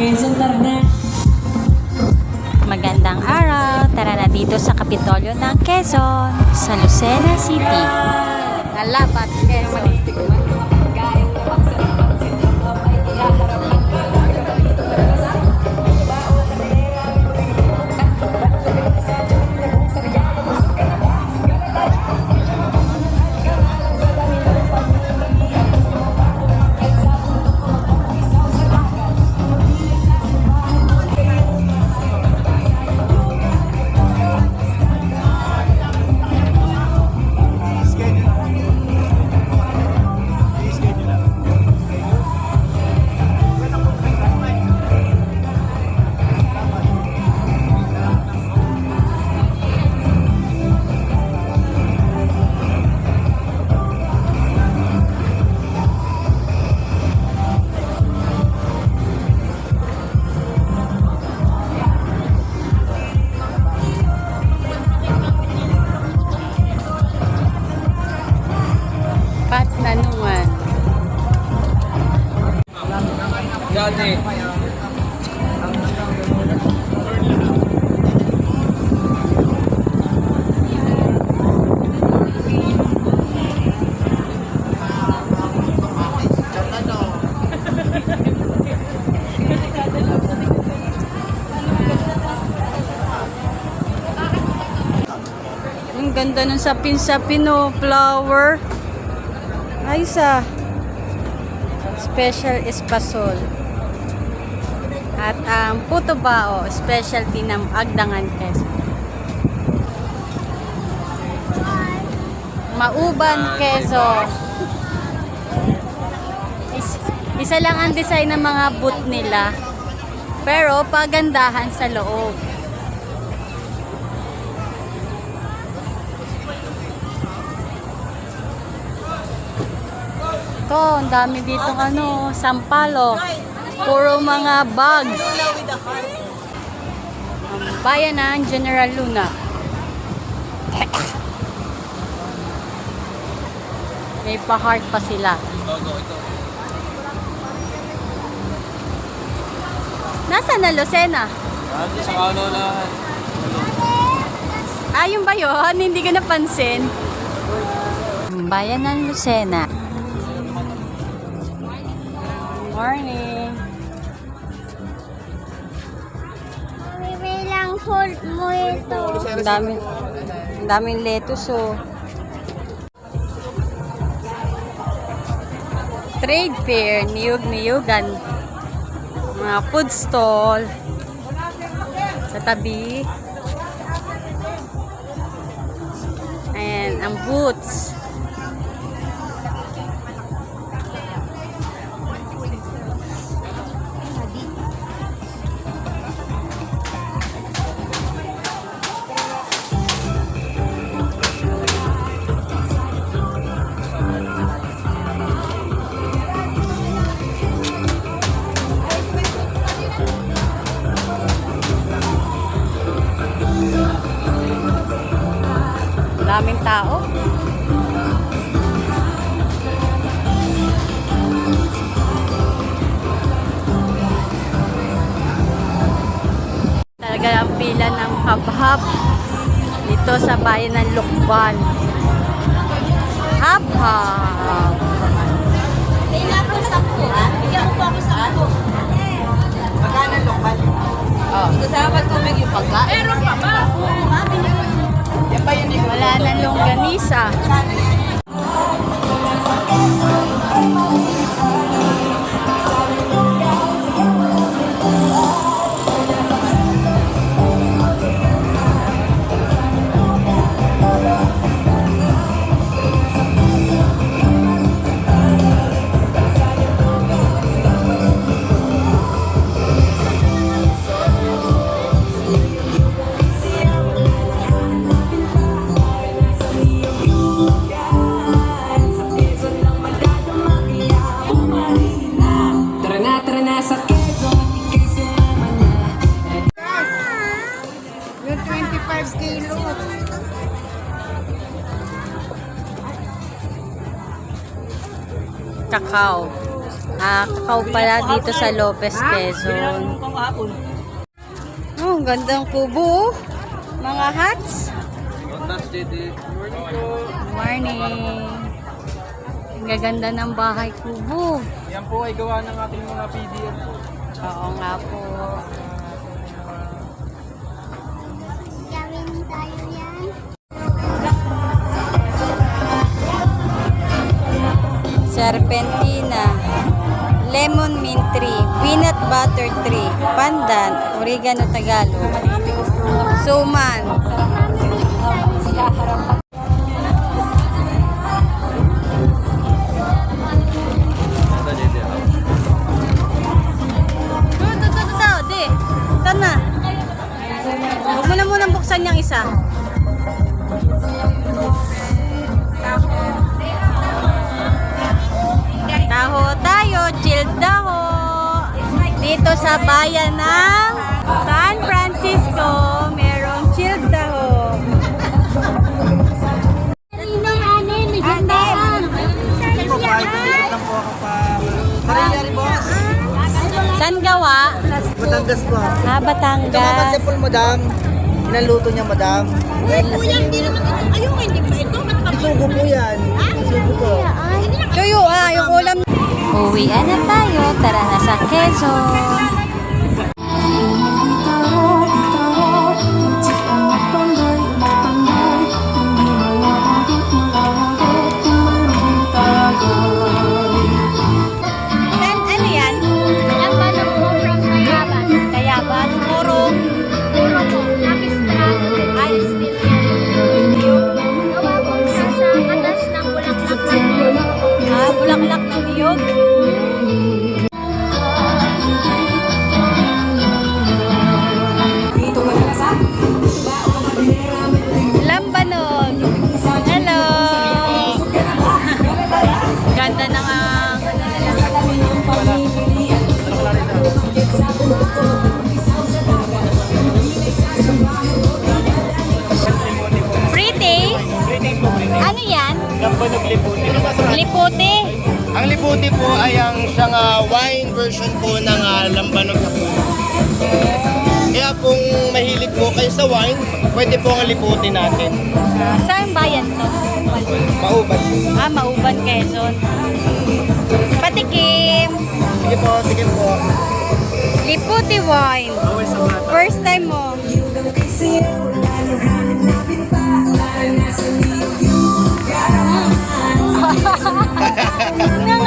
Quezon, tara na. Magandang araw. Tara na dito sa Kapitolyo ng Quezon, sa Lucena City. Nalabat, Quezon. Pat Ang ganda ng sapin-sapin oh, flower. Ay sa special espasol. At ang puto bao, specialty ng Agdangan Quezon. Mauban Quezon. Is- isa lang ang design ng mga boot nila. Pero pagandahan sa loob. Ito, ang dami dito ano, sampalo. Puro mga bags. Ang bayan ng General Luna. May pa-heart pa sila. Nasaan na Lucena? Dati sa kano na. Ah, yung ba yun? Hindi ko napansin. Ang bayan ng Lucena. Morning. Bibilang hold mo ito. Ang dami. Ang daming lettuce oh. Trade fair, niyog-niyugan. Mga food stall. Sa tabi. Ayan, ang boots. Daming tao. Talaga ang pila ng habhab dito sa bayan ng Lukban. Habhab. Kailan ko sa po, ha? Bigyan mo po ako sa po. Magkano lokal? Oh. Kasama tubig yung pagkain. Longganisa. Kakao. Ah, kakao pala dito sa Lopez, Quezon. Oh, ang gandang kubo. oh. Mga hats. Morning. Ang gaganda ng bahay kubo. Yan po ay gawa ng ating mga po. Oo nga po. Serpentina. Lemon mint tree. Peanut butter tree. Pandan. Oregano Tagalog. Suman. Ito JD. Ito, ito, ito, ito. Di. Ito na. Huwag mo na munang buksan yung isa. Chill daho. Dito sa bayan ng San Francisco, merong chill po boss. Saan gawa? Batangas po. Ah, Ito mga Batangas. simple, madam. Inaluto niya, madam. Uy, kuya, hindi naman ito. Ayun, hindi pa ito. Isugo po yan. Isugo po. Tuyo ah, yung ulam. Uwian na tayo. Tara na sa Quezon. Version po ng ah, lambanog na po. Kaya kung mahilig po kayo sa wine, pwede po ang liputi natin. Saan bayan to? Mauban. Ah, Mauban, Quezon. Patikim. Sige po, sige po. Liputi wine. First time mo. Ang